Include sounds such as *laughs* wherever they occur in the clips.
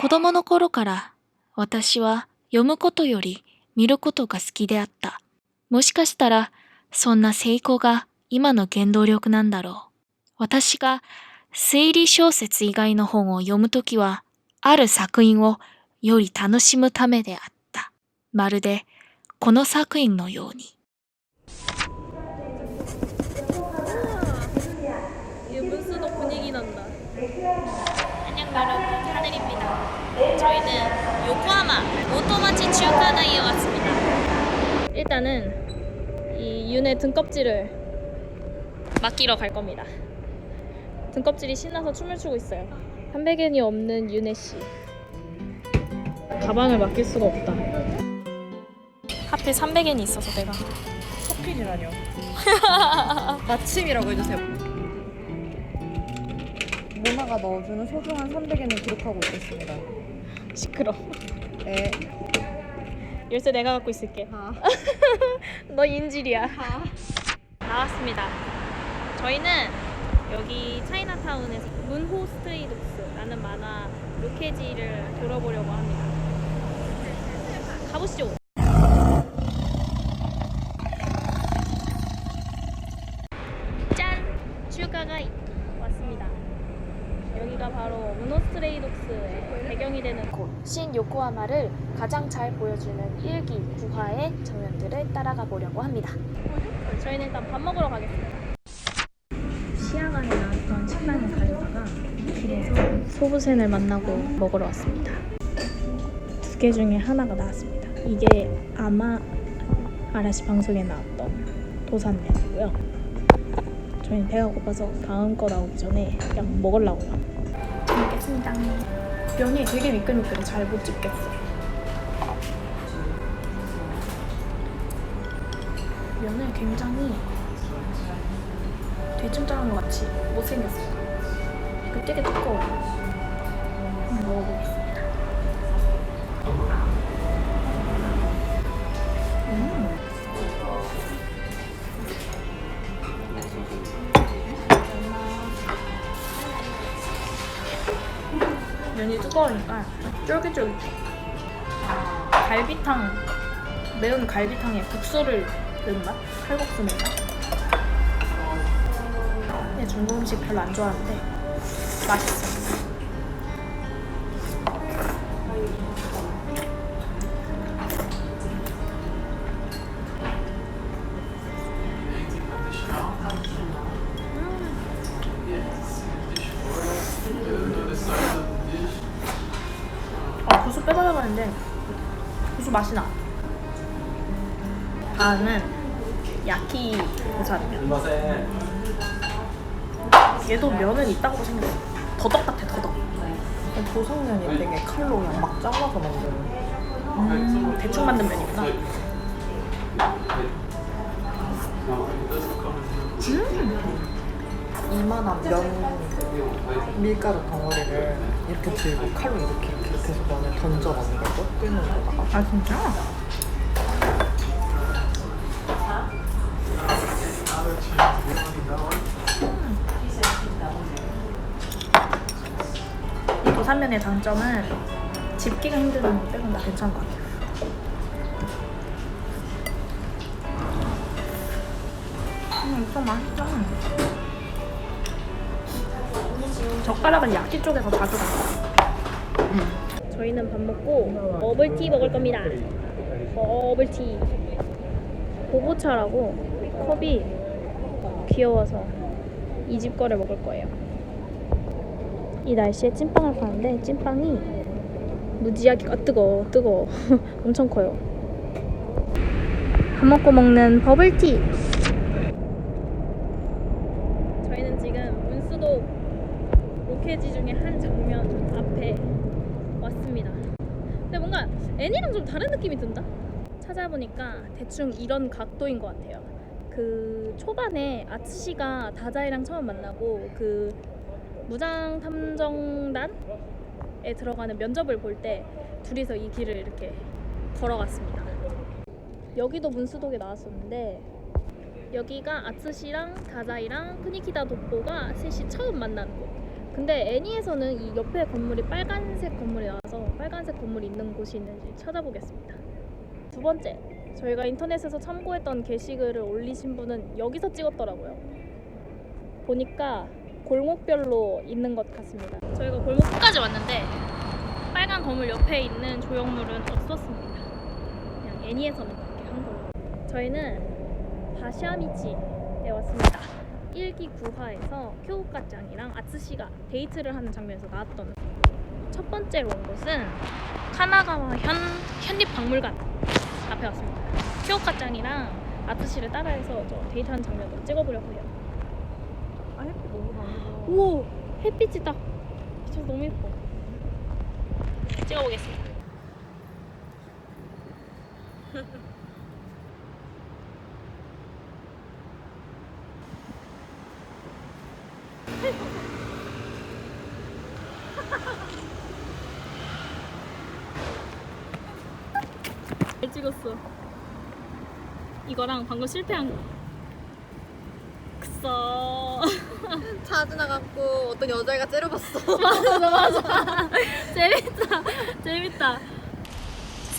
子供の頃から私は読むことより見ることが好きであった。もしかしたらそんな成功が今の原動力なんだろう。私が推理小説以外の本を読むときは、ある作品をより楽しむためであった。まるでこの作品のように。 이 문수도 분위기 난다. 안녕 여러분, 하늘입니다. 저희는 요코하마 오토마치 중화나이에 왔습니다. 일단은 이 윤의 등껍질을 맡기러 갈 겁니다. 등껍질이 신나서 춤을 추고 있어요. 300엔이 없는 윤혜 씨. 가방을 맡길 수가 없다. 하필 300엔이 있어서 내가 커피라뇨. *laughs* 마침이라고 해주세요. 모나가 넣어주는 소중한 300엔을 기록하고 있겠습니다. 시끄러. 네. 열쇠 내가 갖고 있을게. 아. *laughs* 너 인질이야. 나왔습니다. 저희는 여기 차이나타운에서 문호 스트레이독스라는 만화 로케지를 들어보려고 합니다. 가보시죠. 짠! 슈가가 왔습니다. 여기가 바로 문호 스트레이독스의 배경이 되는 곳 신 요코하마를 가장 잘 보여주는 일기 구화의 장면들을 따라가 보려고 합니다. 저희는 일단 밥 먹으러 가겠습니다. 시야관에 나왔던 식당에 가려다가 길에서 소부센을 만나고 먹으러 왔습니다. 두 개 중에 하나가 나왔습니다. 이게 아마 아라시 방송에 나왔던 도산면이고요. 저희는 배가 고파서 다음 거 나오기 전에 그냥 먹으려고요. 잘 먹겠습니다. 면이 되게 미끌미끌해 잘 못 집겠어. 면을 굉장히 대충 자른 것 같이 못생겼어요. 그 되게. 한번 먹어보겠습니다. 뜨거우니까 쫄깃쫄깃해. 갈비탕, 매운 갈비탕에 국수를 넣은 맛? 칼국수 넣은 맛? 중국 음식 별로 안 좋아하는데 맛있어. 다음은 야키 고사리면. 얘도 면은 있다고 생겼어. 더덕 같아, 더덕. 보성면이 되게 칼로 그냥 막 잘라서 만드는. 음, 대충 만든 면이구나. 이만한 면 밀가루 덩어리를 이렇게 들고 칼로 이렇게 이렇게 해서 면을 던져 넣는 거고 끓는 거다가 아, 진짜? 이 도산면의 장점은 집기가 힘든 거 빼곤 다 괜찮은 것 같아요. 음, 엄청 맛있다. 젓가락은 야끼 쪽에서 자주 갔어요. 저희는 밥 먹고 버블티 먹을 겁니다. 버블티. 보보차라고 컵이 귀여워서 이 집 거를 먹을 거예요. 이 날씨에 찐빵을 파는데 찐빵이 무지하게 아 뜨거 뜨거 *laughs* 엄청 커요. 밥 먹고 먹는 버블티. 저희는 지금 문수도 로케지 중에 한 장면 앞에 왔습니다. 근데 뭔가 애니랑 좀 다른 느낌이 든다. 찾아보니까 대충 이런 각도인 것 같아요. 그 초반에 아츠시가 다자이랑 처음 만나고 그 무장 탐정단에 들어가는 면접을 볼 때 둘이서 이 길을 이렇게 걸어갔습니다. 여기도 문수독에 나왔었는데 여기가 아츠시랑 다자이랑 크니키다 도포가 셋이 처음 만나는 곳. 근데 애니에서는 이 옆에 건물이 빨간색 건물이 나와서 빨간색 건물이 있는 곳이 있는지 찾아보겠습니다. 두 번째, 저희가 인터넷에서 참고했던 게시글을 올리신 분은 여기서 찍었더라고요. 보니까 골목별로 있는 것 같습니다. 저희가 골목 끝까지 왔는데 빨간 건물 옆에 있는 조형물은 없었습니다. 그냥 애니에서는 그렇게 한 걸로. 저희는 바샤미치에 왔습니다. 1기 9화에서 쿄우카짱이랑 아츠시가 데이트를 하는 장면에서 나왔던 첫 번째로 온 곳은 카나가와 현, 현립박물관 앞에 왔습니다. 쿄우카짱이랑 아츠시를 따라해서 저 데이트하는 장면도 찍어보려고 해요. 아 햇빛 너무 강해서 오 햇빛이 딱 비쳐서 너무 예뻐. 찍어보겠습니다. *laughs* 잘 찍었어. 이거랑 방금 실패한 거. 그써. *laughs* 차 지나갔고 어떤 여자애가 째려봤어. *laughs* 맞아 맞아. *laughs* 재밌다. 재밌다.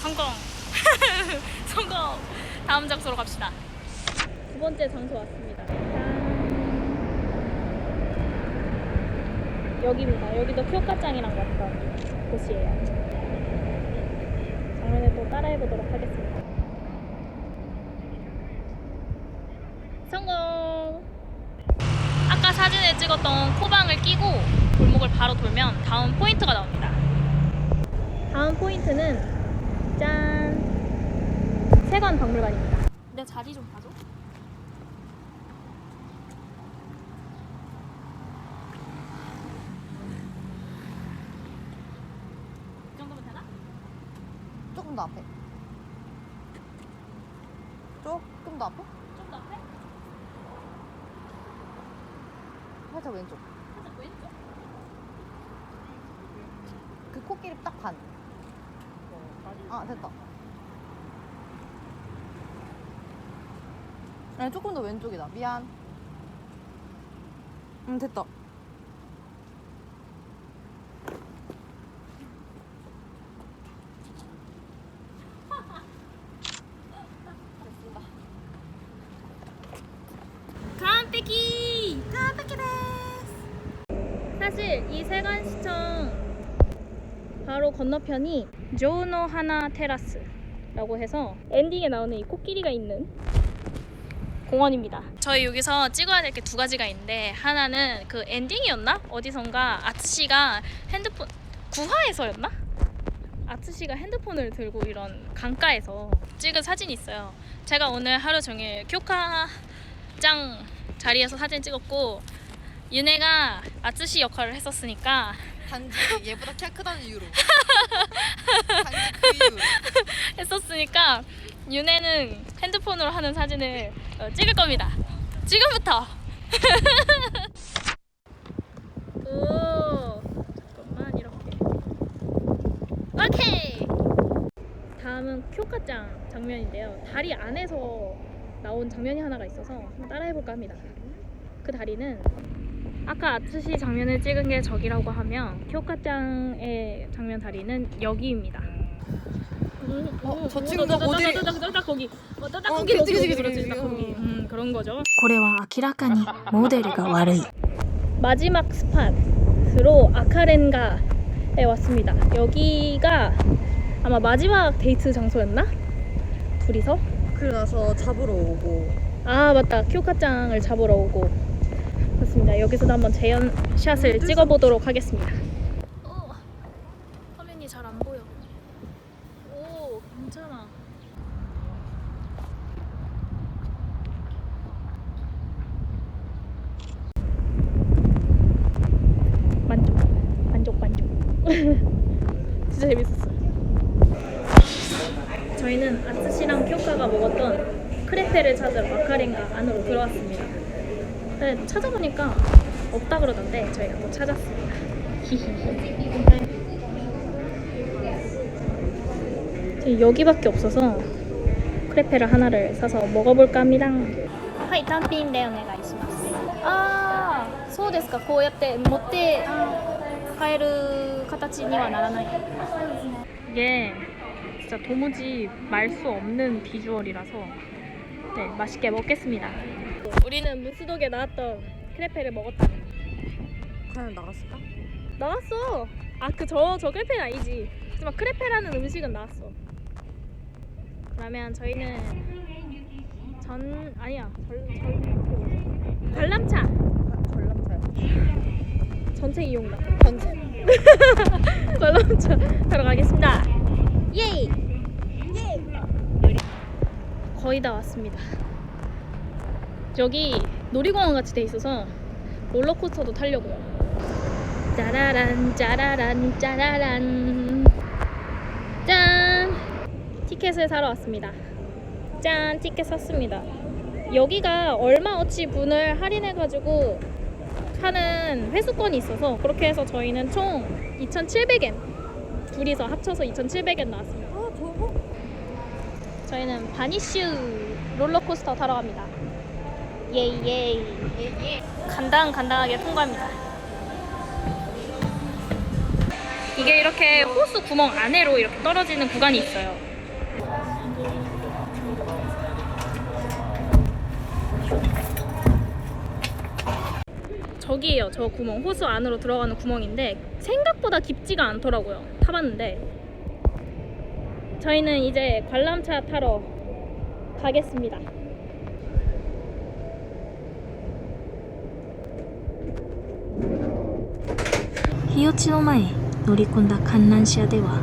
성공. 성공. 다음 장소로 갑시다. 두 번째 장소 왔습니다. 짠. 여기입니다. 여기도 큐오카짱이랑 왔던 곳이에요 또 따라해 보도록 하겠습니다 성공 아까 사진에 찍었던 코방을 끼고 골목을 바로 돌면 다음 포인트가 나옵니다. 다음 포인트는 짠 세관 박물관입니다. 내 자리 좀 봐줘. 이 정도면 되나? 조금 더 앞에. 조금 더 앞에? 좀 더 앞에? 살짝 왼쪽. 살짝 왼쪽? 그 코끼리 딱 반. 아 됐다. 아니 조금 더 왼쪽이다. 미안. 응 됐다 깜빡이! 깜빡이 사실 이 세관시청 바로 건너편이 조노 하나 테라스라고 해서 엔딩에 나오는 이 코끼리가 있는 공원입니다. 저희 여기서 찍어야 될 게 두 가지가 있는데 하나는 그 엔딩이었나? 어디선가 아츠씨가 핸드폰 9화에서였나? 아츠씨가 핸드폰을 들고 이런 강가에서 찍은 사진이 있어요. 제가 오늘 하루 종일 교카 짱 자리에서 사진 찍었고 윤혜가 아츠시 역할을 했었으니까 단지 얘보다 키가 크다는 이유로 *laughs* 했었으니까 윤혜는 핸드폰으로 하는 사진을 어, 찍을 겁니다. 지금부터. *laughs* 오 잠깐만 이렇게. 오케이. 다음은 쿄카짱 장면인데요. 다리 안에서 나온 장면이 하나가 있어서 따라해볼까 합니다. 그 다리는 아까 아츠시 장면을 찍은 게 저기라고 하면 쿄카짱의 장면 다리는 여기입니다. 어, 저 친구가 어디- 딱 거기. 어, 딱 어, 거기, 그치, 거기, 그치, 그렇지, 그치, 딱 거기. 그치. 음, 그런 거죠. これは明らかにモデルが悪い。 마지막 스팟으로 아카렌가에 왔습니다. 여기가 아마 마지막 데이트 장소였나? 둘이서? 그러고 나서 잡으러 오고 아 맞다 큐카짱을 잡으러 오고 그렇습니다. 여기서도 한번 재현 샷을 찍어보도록 하겠습니다. 어, 화면이 잘 안 보여. 오 괜찮아. 만족 만족 만족. *laughs* 진짜 재밌었어. 저희는 아츠시랑 쿄카가 먹었던 크레페를 찾으러 마카렌가 안으로 들어왔습니다. 근데 찾아보니까 없다 그러던데 저희가 또 찾았습니다. 저희 *laughs* 여기밖에 없어서 크레페를 하나를 사서 먹어볼까 합니다. 하이, 단핀 데 오네가이시마스. 아, そうですかこうやって持って帰る形にはならない 이게 진짜 도무지 말 수 없는 비주얼이라서 네 맛있게 먹겠습니다. 우리는 무스독에 나왔던 크레페를 먹었다. 과연 나갔을까? 나왔어! 아 그 저 저 크레페는 아니지. 하지만 크레페라는 음식은 나왔어. 그러면 저희는 전 아니야. 절, 절 관람차. 관람차야. 전체 이용다 전체. *laughs* 관람차 타러 가겠습니다 예이 거의 다 왔습니다. 여기 놀이공원 같이 돼 있어서 롤러코스터도 타려고요. 짜라란 짜라란 짜라란. 짠! 티켓을 사러 왔습니다. 짠! 티켓 샀습니다. 여기가 얼마 어치 분을 할인해 가지고 하는 회수권이 있어서 그렇게 해서 저희는 총 2,700엔 둘이서 합쳐서 2,700엔 나왔습니다. 저희는 바니슈 롤러코스터 타러 갑니다. 예이 예이 간당 간당하게 통과합니다. 이게 이렇게 호수 구멍 안으로 이렇게 떨어지는 구간이 있어요. 저기에요. 저 구멍. 호수 안으로 들어가는 구멍인데 생각보다 깊지가 않더라고요. 타봤는데 저희는 이제 관람차 타러 가겠습니다. 日落ちの前乗り込んだ観覧車では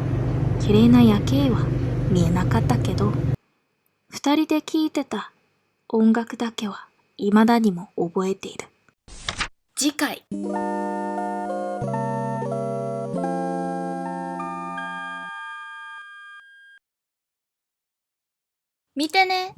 綺麗な夜景は見えなかったけど二人で聴いてた音楽だけは未だにも覚えている次回 見てね。